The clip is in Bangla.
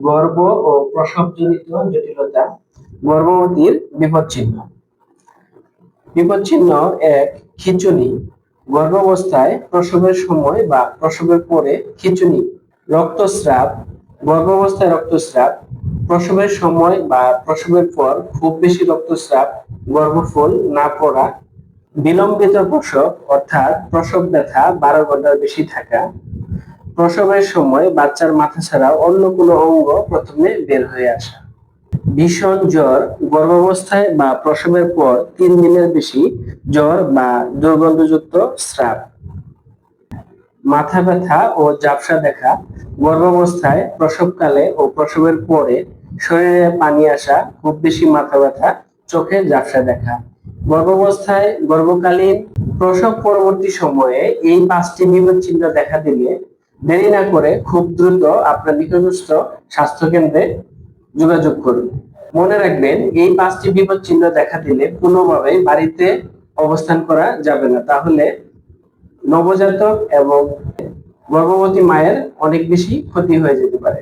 গর্ভ ও প্রসবজনিত জটিলতা গর্ভবতীর বিপদ চিহ্ন বিপদ চিহ্ন এক খিঁচুনি। গর্ভাবস্থায় প্রসবের সময় বা প্রসবের পরে খিঁচুনি, রক্তস্রাব, গর্ভাবস্থায় রক্তস্রাব, প্রসবের সময় বা প্রসবের পর খুব বেশি রক্তস্রাব, গর্ভফুল না পড়া, বিলম্বিত প্রসব অর্থাৎ প্রসব ব্যথা বারো ঘণ্টার বেশি থাকা প্রসবের সময় বাচ্চার মাথা ছাড়া অন্য কোনো অঙ্গ প্রথমে বের হয়ে আসা। ভীষণ জ্বর, গর্ভাবস্থায় বা প্রসবের পর তিন দিনের বেশি জ্বর বা দুর্গন্ধযুক্ত স্রাব। মাথা ব্যথা ও ঝাপসা দেখা, গর্ভাবস্থায়, প্রসবকালে ও প্রসবের পরে শরীরে পানি আসা, খুব বেশি মাথা ব্যথা, চোখে ঝাপসা দেখা। গর্ভাবস্থায়, গর্ভকালীন প্রসব পরবর্তী সময়ে এই পাঁচটি বিপদ চিহ্ন দেখা দিলে দেরি না করে খুব দ্রুত আপনার নিকটস্থ স্বাস্থ্যকেন্দ্রে যোগাযোগ করুন। মনে রাখবেন, এই পাঁচটি বিপদ চিহ্ন দেখা দিলে কোনোভাবেই বাড়িতে অবস্থান করা যাবে না। তাহলে নবজাতক এবং গর্ভবতী মায়ের অনেক বেশি ক্ষতি হয়ে যেতে পারে।